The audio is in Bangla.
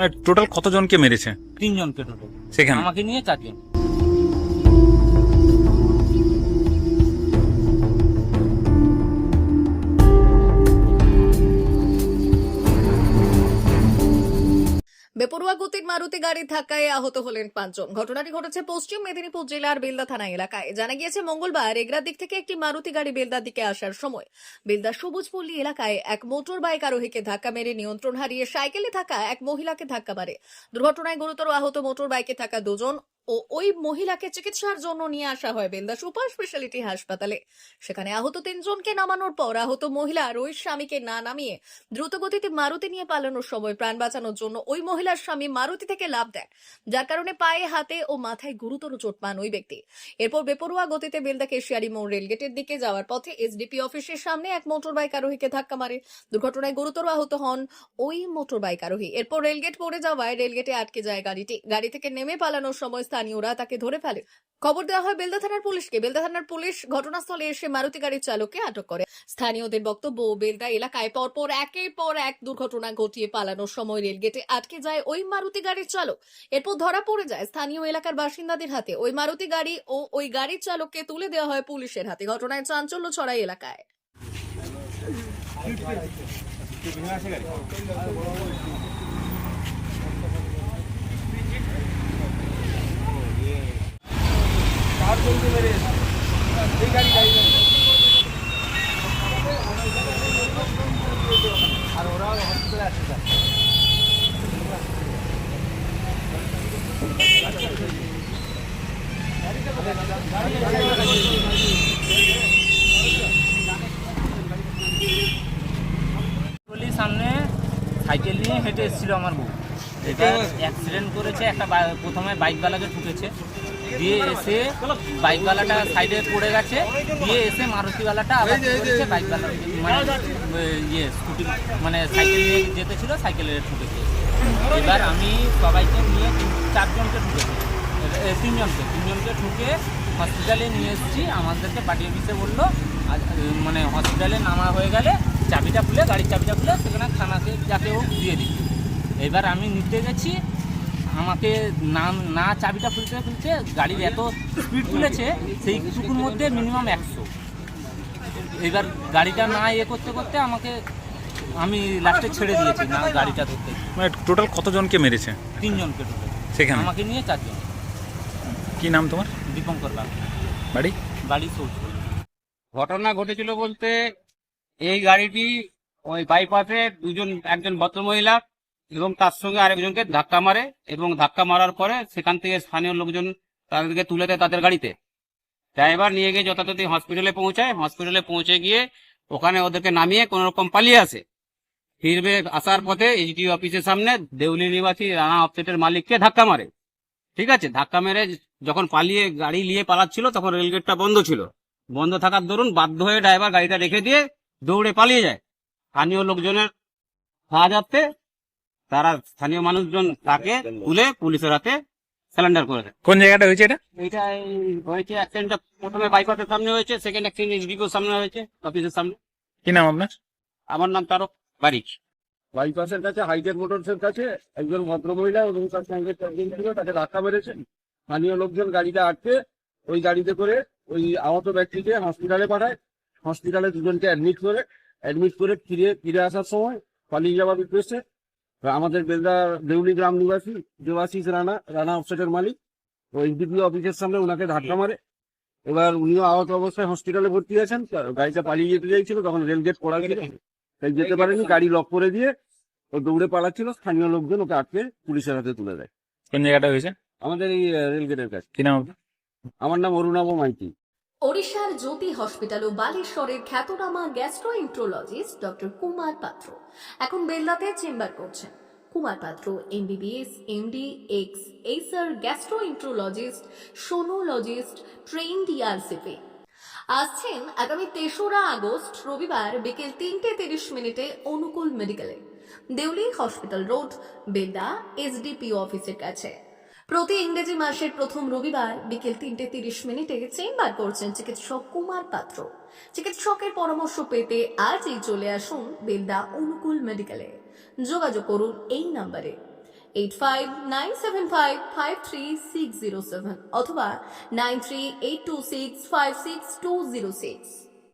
মানে টোটাল কতজনকে মেরেছে? তিনজনকে টোটাল সেখানে। আমাকে নিয়ে চারজন। বেপরোয়া গতির মারুতি গাড়ি ধাক্কায় আহত হলেন পাঁচজন। ঘটনাটি ঘটেছে পশ্চিম মেদিনীপুর জেলার বেলদা থানা এলাকায়। জানা গিয়েছে, মঙ্গলবার এগরার দিক থেকে একটি মারুতি গাড়ি বেলদার দিকে আসার সময় বেলদা সবুজপল্লী এলাকায় এক মোটর বাইক আরোহীকে ধাক্কা মেরে নিয়ন্ত্রণ হারিয়ে সাইকেলে থাকা এক মহিলাকে ধাক্কা মারে। দুর্ঘটনায় গুরুতর আহত মোটর বাইকে থাকা দুজন ও ওই মহিলাকে চিকিৎসার জন্য নিয়ে আসা হয় বেলদা সুপার স্পেশালিটি হাসপাতালে। সেখানে আহত তিনজনকে নামানোর পর আহত মহিলা আর ওই স্বামীকে না নামিয়ে দ্রুতগতিতে মারুতি নিয়ে পালানোর সময় প্রাণ বাঁচানোর জন্য ওই মহিলার স্বামী মারুতি থেকে লাভ দেন, যার কারণে পায়ে, হাতে ও মাথায় গুরুতর চোট পান ওই ব্যক্তি। এরপর বেপরোয়া গতিতে বেলদা কেশিয়ারি মোড় রেলগেটের দিকে যাওয়ার পথে এসডিপি অফিসের সামনে এক মোটর বাইক আরোহীকে ধাক্কা মারে। দুর্ঘটনায় গুরুতর আহত হন ওই মোটর বাইক আরোহী। এরপর রেলগেট পড়ে যাওয়ায় রেলগেটে আটকে যায় গাড়িটি। গাড়ি থেকে নেমে পালানোর সময় স্থানীয়রা তাকে ধরে ফেলে। খবর দেওয়া হয় বেলদা থানার পুলিশকে। বেলদা থানার পুলিশ ঘটনাস্থলে এসে মারুতি গাড়ির চালককে আটক করে। স্থানীয়দের বক্তব্য, বেলদা এলাকায় পরপর একের পর এক দুর্ঘটনা ঘটিয়ে পালানোর সময় রেলগেটে আটকে যায় ওই মারুতি গাড়ির চালক। এরপর ধরা পড়ে যায় স্থানীয় এলাকার বাসিন্দাদের হাতে। ওই মারুতি গাড়ি ও ওই গাড়ির চালককে তুলে দেওয়া হয় পুলিশের হাতে। ঘটনায় চাঞ্চল্য ছড়ায় এলাকায়। সামনে সাইকেল নিয়ে হেঁটে এসেছিল আমার বউ। এবার অ্যাক্সিডেন্ট করেছে একটা প্রথমে বাইকওয়ালাকে ঠুকেছে দিয়ে এসে বাইকওয়ালাটা সাইডে পড়ে গেছে। দিয়ে এসে মারুতিওয়ালাটা আবার করেছে বাইকওয়ালা মানে ইয়ে স্কুটি মানে সাইকেল নিয়ে যেতে ছিল সাইকেলে ঠুকেছে এবার আমি সবাইকে নিয়ে চারজনকে ঠুকেছি এ, তিনজনকে তিনজনকে ঠুকে হসপিটালে নিয়ে এসেছি। আমাদেরকে পার্টি অফিসে বলল। মানে হসপিটালে নামা হয়ে গেলে চাবিটা খুলে গাড়ির চাবিটা খুলে সেখানে থানাতে যাতে ও দিয়ে দিই এবার আমি নিতে গেছি। আমাকে না না চাবিটা খুলতে খুলতে গাড়ির এত স্পিড খুলেছে সেইটুকুর মধ্যে মিনিমাম একশো। এবার গাড়িটা না ইয়ে করতে করতে আমাকে আমি লাস্টে ছেড়ে দিয়েছি না গাড়িটা ধরতে। মানে টোটাল কতজনকে মেরেছে? তিনজনকে টোটাল। সেখানে? আমাকে নিয়ে চারজন। কি নাম তোমার? দীপঙ্কর বাবু। বাড়ি? বাড়ি ঘটনা ঘটেছিল বলতে এই গাড়িটি ওই বাইপাসে দুজন একজন ভদ্রমহিলা এবং তার সঙ্গে আরেকজনকে ধাক্কা মারে এবং ধাক্কা মারার পরে সেখান থেকে স্থানীয় লোকজন তাদেরকে তুলে দেয় তাদের গাড়িতে। ড্রাইভার নিয়ে গিয়ে যথাযথ হসপিটালে পৌঁছায়। হসপিটালে পৌঁছে গিয়ে ওখানে ওদেরকে নামিয়ে কোন রকম পালিয়ে আসে। ফিরবে আসার পথে এইচডি অফিসের সামনে দেউলি নিবাসী রানা অফসেটের মালিককে ধাক্কা মারে। ঠিক আছে ধাক্কা মেরে যখন পালিয়ে গাড়ি নিয়ে পালাচ্ছিল তখন রেলগেটটা বন্ধ ছিল। বন্ধ থাকার দরুন বাধ্য হয়ে ড্রাইভার গাড়িটা রেখে দিয়ে দৌড়ে পালিয়ে যায়। স্থানীয় লোকজনের সাহায্যার্থে তারা স্থানীয় মানুষজন তাকে তুলে পুলিশের হাতে স্যালেন্ডার করে দেয়। কোন জায়গাটা হয়েছে এটা? এই হয়েছে অ্যাক্সিডেন্টটা প্রথমে বাইপাসের সামনে হয়েছে সেকেন্ড অ্যাক্সিডেন্ট এসডিপিওর সামনে হয়েছে অফিসের সামনে। কি নাম আপনার? আমার নাম তারক বারিক। বাইপাসের কাছে, হাইটেক মোটরসের কাছে একজন ভদ্রমহিলা এবং তার সঙ্গে চারজন ছিল, তাকে ধাক্কা মেরেছে। স্থানীয় লোকজন গাড়িটা আটকে ওই গাড়িতে করে ওই আহত ব্যক্তিকে হসপিটালে পাঠায়। হসপিটালে দুজনকে অ্যাডমিট করে। অ্যাডমিট করে ফিরে ফিরে আসার সময় পালিয়ে যাওয়ার উদ্দেশ্যে আমাদের বেলদা দেউলি গ্রাম নিবাসী, দেবাশিস রানা রানা অফসেটের মালিক ওই ডিপিও অফিসের সামনে ওনাকে ধাক্কা মারে। এবার উনিও আহত অবস্থায় হসপিটালে ভর্তি আছেন গাড়িটা পালিয়ে যেতে চাইছিল, তখন রেলগেট পড়া ছিল তাই যেতে পারেনি গাড়ি লক করে দিয়ে ও দৌড়ে পালাচ্ছিল স্থানীয় লোকজন ওকে আটকে পুলিশের হাতে তুলে দেয়। কোন জায়গাটা হয়েছে? আমাদের এই রেলগেটের কাছে। কি নাম? আমার নাম অরুণাভ মাইতি। ওড়িশার জ্যোতি হসপিটাল ও বালেশ্বরের খ্যাতনামা গ্যাস্ট্রোএন্ট্রোলজিস্ট ডক্টর কুমার পাত্র এখন বেল্লাতে চেম্বার করছেন। Kumar Patra MBBS MD ex এইসার gastroenterologist sonologist train DRCP আসছেন আগামী তেসরা আগস্ট, রবিবার বিকেল তিনটে তিরিশ মিনিটে অনুকূল মেডিকেলে, Deuli hospital road Beda SDPO অফিসের কাছে। প্রতি ইংরেজি মাসের প্রথম রবিবার বিকেল তিনটে তিরিশ মিনিটে চেম্বার করছেন চিকিৎসক কুমার পাত্র। চিকিৎসকের পরামর্শ পেতে আজই চলে আসুন বেলদা অনুকূল মেডিকেলে। যোগাযোগ করুন এই নাম্বারে। eight five nine seven five five three six zero seven অথবা nine three eight two six five six two zero six